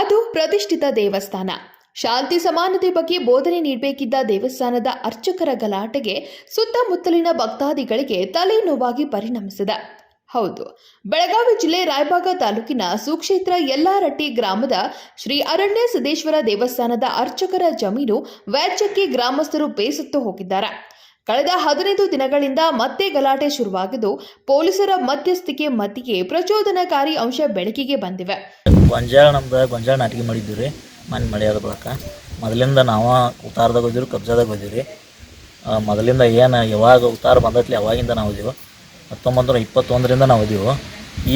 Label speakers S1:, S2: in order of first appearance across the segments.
S1: ಅದು ಪ್ರತಿಷ್ಠಿತ ದೇವಸ್ಥಾನ. ಶಾಂತಿ ಸಮಾನತೆ ಬಗ್ಗೆ ಬೋಧನೆ ನೀಡಬೇಕಿದ್ದ ದೇವಸ್ಥಾನದ ಅರ್ಚಕರ ಗಲಾಟೆಗೆ ಸುತ್ತಮುತ್ತಲಿನ ಭಕ್ತಾದಿಗಳಿಗೆ ತಲೆನೋವಾಗಿ ಪರಿಣಮಿಸಿದೆ. ಹೌದು, ಬೆಳಗಾವಿ ಜಿಲ್ಲೆ ರಾಯಬಾಗ ತಾಲೂಕಿನ ಸುಕ್ಷೇತ್ರ ಯಲ್ಲಾರಟ್ಟಿ ಗ್ರಾಮದ ಶ್ರೀ ಅರಣ್ಯ ಸಿದ್ದೇಶ್ವರ ದೇವಸ್ಥಾನದ ಅರ್ಚಕರ ಜಮೀನು ವ್ಯಾಜ್ಯಕ್ಕೆ ಗ್ರಾಮಸ್ಥರು ಬೇಸತ್ತು ಹೋಗಿದ್ದಾರೆ. ಕಳೆದ ಹದಿನೈದು ದಿನಗಳಿಂದ ಮತ್ತೆ ಗಲಾಟೆ ಶುರುವಾಗಿದ್ದು, ಪೊಲೀಸರ ಮಧ್ಯಸ್ಥಿಕೆ ಮಧ್ಯೆ ಪ್ರಚೋದನಕಾರಿ ಅಂಶ ಬೆಳಕಿಗೆ ಬಂದಿವೆ.
S2: ಗೊಂಜಾಳ ನಮ್ದು, ಗೊಂಜಾಳ ನಾಟಿಗೆ ಮಾಡಿದ್ದೀವಿ ರೀ, ಮನೆ ಮಳೆಯಾದ ಬಳಕ. ಮೊದಲಿಂದ ನಾವು ಉತ್ತಾರದಾಗ ಹೋದಿವ್ರಿ, ಕಬ್ಜಾದಾಗ ಹೋದಿವಿ ರೀ ಮೊದಲಿಂದ ಏನು ಯಾವಾಗ ಉತ್ತಾರ ಬಂದತ್ಲಿ, ಅವಾಗಿಂದ ನಾವು ಹೋದೆವು. ಹತ್ತೊಂಬತ್ತು ಇಪ್ಪತ್ತೊಂದರಿಂದ ನಾವು ಹೋದೆವು.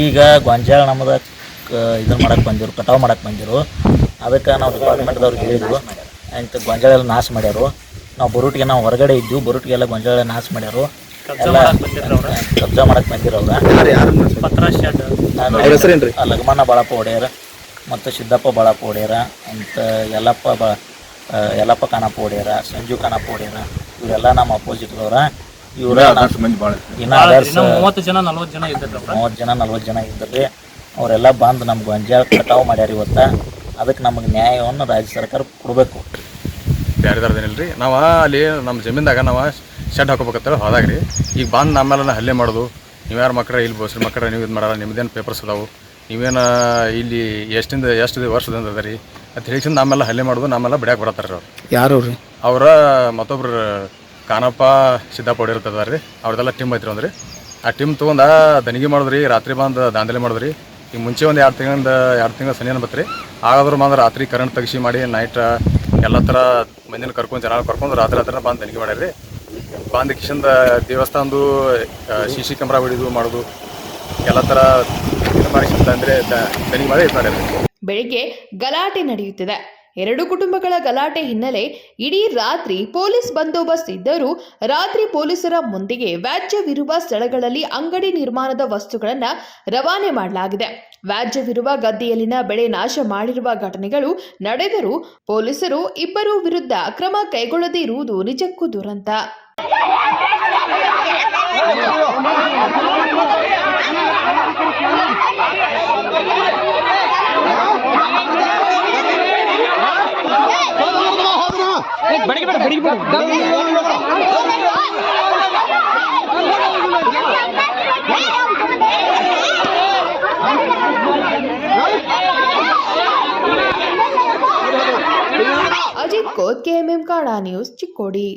S2: ಈಗ ಗೊಂಜಾಳ ನಮ್ಮದ ಇದನ್ನ ಮಾಡಕ್ಕೆ ಬಂದಿರು, ಕಟಾವು ಮಾಡಕ್ಕೆ ಬಂದಿರು. ಅದಕ್ಕೆ ನಾವು ಡಿಪಾರ್ಟ್ಮೆಂಟ್ದವ್ರಿಗೆ ಹೇಳಿದ್ವು ಗೊಂಜಾಳ ಎಲ್ಲ ನಾಶ ಮಾಡ್ಯಾರು. ನಾವು ಬರೋಟಿಗೆ ನಾವು ಹೊರಗಡೆ ಇದ್ವು ಬರುಟಿಗೆಲ್ಲ ಗೊಂಜಾಳ ನಾಶ ಮಾಡ್ಯಾರು. ಎಲ್ಲ ಕಬ್ಜಾ
S3: ಹೆಸರೇನ್ರಿ?
S2: ಆ ಲಗಮನ ಬಾಳಪ್ಪ ಒಡೆಯರ ಮತ್ತು ಸಿದ್ದಪ್ಪ ಬಾಳಪ್ಪ ಒಡೆಯರ ಅಂತ ಯಲ್ಲಪ್ಪ ಬಾ ಯಲ್ಲಪ್ಪ ಕಾನಪ್ಪ ಒಡೆಯರ ಸಂಜು ಕಾನಪ್ಪ ಒಡೆಯರ ಇವರೆಲ್ಲ ನಮ್ಮ ಅಪೋಸಿಟ್ದವ್ರ ಇವರ ಇನ್ನ ಅದರ್ಸ್
S4: ಮೂವತ್ತು ಜನ ನಲ್ವತ್ತು ಜನ ಇದ್ದಾರೆ
S2: ಮೂವತ್ತು ಜನ ನಲ್ವತ್ತು ಜನ ಇದ್ದರು ಅವರೆಲ್ಲ ಬಂದು ನಮ್ಗೆ ಗೊಂಜಾಳ ಕಟಾವು ಮಾಡ್ಯಾರ ಇವತ್ತು. ಅದಕ್ಕೆ ನಮಗೆ ನ್ಯಾಯವನ್ನು ರಾಜ್ಯ ಸರ್ಕಾರ ಕೊಡಬೇಕು.
S3: ಬ್ಯಾರೆದಾರ್ದೇನಿಲ್ಲ ರೀ ನಾವು ಅಲ್ಲಿ ನಮ್ಮ ಜಮೀನ್ದಾಗ ನಾವು ಶೆಡ್ ಹಾಕೋಬೇಕಂತ ಹೋದಾಗ ರೀ ಈಗ ಬಂದು ನಮ್ಮೆಲ್ಲ ಹಲ್ಲೆ ಮಾಡೋದು. ನೀವ್ಯಾರು ಮಕ್ಕಳ ಇಲ್ಲಿ ಬಸ್ರಿ ಮಕ್ಕಳ ನೀವು ಇದು ಮಾಡಲ್ಲ ನಿಮ್ಮದೇನು ಪೇಪರ್ಸ್ ಅದಾವು. ನೀವೇನು ಇಲ್ಲಿ ಎಷ್ಟಿಂದ ಎಷ್ಟು ವರ್ಷದಿಂದ ಅದ ರೀ? ಅಂತ ಹೇಳಿಸಿಂದ ನಮ್ಮೆಲ್ಲ ಹಲ್ಲೆ ಮಾಡೋದು ನಮ್ಮೆಲ್ಲ ಬಿಡಕ್ಕೆ ಬರತ್ತಾರ ಅವ್ರು.
S5: ಯಾರು ರೀ
S3: ಅವರ ಮತ್ತೊಬ್ರು ಕಾನಪ್ಪ ಸಿದ್ದಾಪಡಿ ಹೊಡಿರ್ತದ ರೀ ಅವ್ರದೆಲ್ಲ ಟೀಮ್ ಐತ್ರಿ ಅಂದ್ರೆ ಆ ಟೀಮ್ ತೊಗೊಂಡ ದನಿಗೆ ಮಾಡಿದ್ರಿ ರಾತ್ರಿ ಬಂದು ದಾಂಧಲೆ ಮಾಡಿದ್ರಿ. ಈಗ ಮುಂಚೆ ಒಂದು ಎರಡು ತಿಂಗಳಿಂದ ಎರಡು ತಿಂಗಳ ಸನಿಯನ್ನು ಬತ್ತರಿ ಆಗಾದ್ರೂ ಬಂದು ರಾತ್ರಿ ಕರೆಂಟ್ ತೆಗಿಸಿ ಮಾಡಿ ನೈಟ್ ಎಲ್ಲ ಥರ ಮಂದಿನ ಕರ್ಕೊಂಡು ಜನ ಕರ್ಕೊಂಡು ರಾತ್ರಿ ರಾತ್ರಿ ಬಂದು ತನಿಖೆ ಮಾಡ್ಯಾರಿ ಬಂದು ಕಿಶನ್ ದೇವಸ್ಥಾನದ್ದು ಸಿ ಸಿ ಕ್ಯಾಮ್ರಾ ಹೊಡಿದು ಮಾಡೋದು, ಎಲ್ಲ ಥರ ಅಂದರೆ ತನಿಖೆ ಮಾಡಿ ಇದು
S1: ಬೆಳಿಗ್ಗೆ ಗಲಾಟೆ ನಡೆಯುತ್ತಿದೆ. ಎರಡು ಕುಟುಂಬಗಳ ಗಲಾಟೆ ಹಿನ್ನೆಲೆ ಇಡೀ ರಾತ್ರಿ ಪೊಲೀಸ್ ಬಂದೋಬಸ್ತ್ ಇದ್ದರೂ ರಾತ್ರಿ ಪೊಲೀಸರ ಮುಂದಿಗೆ ವ್ಯಾಜ್ಯವಿರುವ ಸ್ಥಳಗಳಲ್ಲಿ ಅಂಗಡಿ ನಿರ್ಮಾಣದ ವಸ್ತುಗಳನ್ನು ರವಾನೆ ಮಾಡಲಾಗಿದೆ ವ್ಯಾಜ್ಯವಿರುವ ಗದ್ದೆಯಲ್ಲಿನ ಬೆಳೆ ನಾಶ ಮಾಡಿರುವ ಘಟನೆಗಳು ನಡೆದರೂ ಪೊಲೀಸರು ಇಬ್ಬರು ವಿರುದ್ಧ ಕ್ರಮ ಕೈಗೊಳ್ಳದೇ ಇರುವುದು ನಿಜಕ್ಕೂ ದುರಂತ ಅಜಿತ್ ಕೋತ್ ಕೆಎಂಎಂ ಕಾಡಾ ನ್ಯೂಸ್ ಚಿಕ್ಕೋಡಿ.